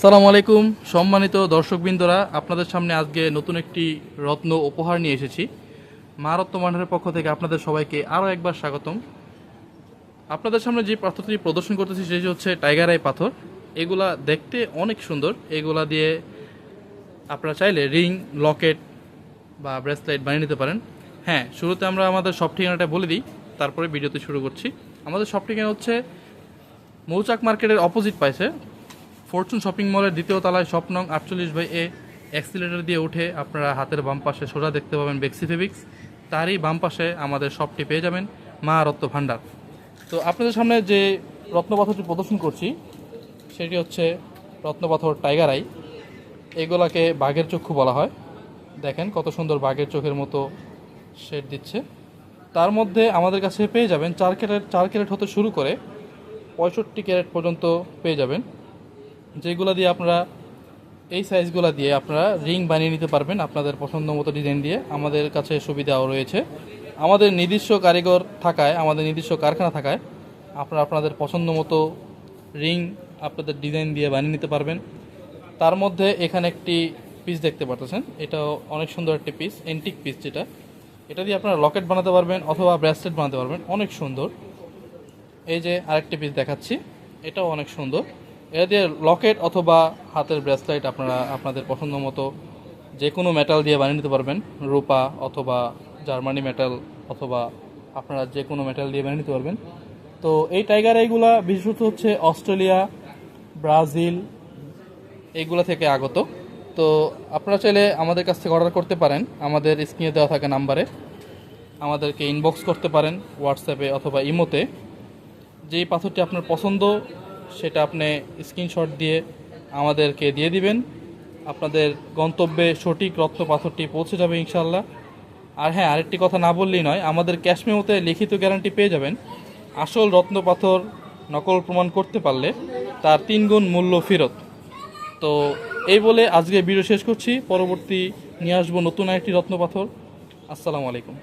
সালামু আলাইকুম। সম্মানিত দর্শকবৃন্দরা, আপনাদের সামনে আজকে নতুন একটি রত্ন উপহার নিয়ে এসেছি। মা ভাণ্ডারের পক্ষ থেকে আপনাদের সবাইকে আরও একবার স্বাগতম। আপনাদের সামনে যে পাথরটি প্রদর্শন করতেছি সেটি হচ্ছে টাইগার আই পাথর। এগুলা দেখতে অনেক সুন্দর। এগুলা দিয়ে আপনারা চাইলে রিং, লকেট বা ব্রেসলেট বানিয়ে নিতে পারেন। হ্যাঁ শুরুতে আমরা আমাদের সব ঠিকানাটা বলে দিই। তারপরে ভিডিওতে শুরু করছি। আমাদের সব ঠিকানা হচ্ছে মৌচাক মার্কেটের অপোজিট পাইছে ফরচুন শপিং মলের দ্বিতীয় তলায় শপ নং আটচল্লিশ বাই এ অ্যাক্সিলেটার দিয়ে উঠে আপনারা হাতের বাম পাশে সোজা দেখতে পাবেন বেক্সিফেবিক্স তারই বাম পাশে আমাদের শপটি পেয়ে যাবেন মা রত্ন ভাণ্ডার। তো আপনাদের সামনে যে রত্নপাথরটি প্রদর্শন করছি, সেটি হচ্ছে রত্নপাথর টাইগার আই এগুলাকে বাঘের চক্ষু বলা হয়। দেখেন কত সুন্দর বাঘের চোখের মতো শেড দিচ্ছে। তার মধ্যে আমাদের কাছে পেয়ে যাবেন চার ক্যারেট চার ক্যারেট হতে শুরু করে পঁয়ষট্টি ক্যারেট পর্যন্ত পেয়ে যাবেন। যেগুলো দিয়ে আপনারা, এই সাইজগুলো দিয়ে আপনারা রিং বানিয়ে নিতে পারবেন আপনাদের পছন্দ মতো ডিজাইন দিয়ে। আমাদের কাছে সুবিধাও রয়েছে। আমাদের নিজস্ব কারিগর থাকায়, আমাদের নিজস্ব কারখানা থাকায় আপনারা আপনাদের পছন্দ মতো রিং আপনাদের ডিজাইন দিয়ে বানিয়ে নিতে পারবেন। তার মধ্যে এখানে একটি পিস দেখতে পারতেছেন। এটাও অনেক সুন্দর একটি পিস এন্টিক পিস যেটা। এটা দিয়ে আপনারা লকেট বানাতে পারবেন অথবা ব্রেসলেট বানাতে পারবেন। অনেক সুন্দর। এই যে আরেকটি পিস দেখাচ্ছি। এটাও অনেক সুন্দর। এটা দিয়ে লকেট অথবা হাতের ব্রেসলাইট আপনারা আপনাদের পছন্দ মতো যে কোনো মেটাল দিয়ে বানিয়ে নিতে পারবেন। রূপা অথবা জার্মানি মেটাল অথবা আপনারা যে কোনো মেটাল দিয়ে বানিয়ে নিতে পারবেন। তো এই টাইগার এইগুলা বিশেষত হচ্ছে অস্ট্রেলিয়া, ব্রাজিল এইগুলা থেকে আগত। তো আপনারা চাইলে আমাদের কাছ থেকে অর্ডার করতে পারেন। আমাদের স্ক্রিনে দেওয়া থাকে নাম্বারে আমাদেরকে ইনবক্স করতে পারেন হোয়াটসঅ্যাপে অথবা ইমোতে যেই পাথরটি আপনার পছন্দ সেটা আপনি স্ক্রিনশট দিয়ে আমাদেরকে দিয়ে দিবেন। আপনাদের গন্তব্যে সঠিক রত্ন পাথরটি পৌঁছে যাবে ইনশাল্লাহ আর হ্যাঁ আরেকটি কথা না বললেই নয়, আমাদের ক্যাশ মেমোতে লিখিত গ্যারান্টি পেয়ে যাবেন। আসল রত্ন পাথর নকল প্রমাণ করতে পারলে তার তিন গুণ মূল্য ফেরত। তো এই বলে আজকে ভিডিও শেষ করছি। পরবর্তী নিয়ে আসব নতুন একটি রত্ন পাথর আসসালামু আলাইকুম।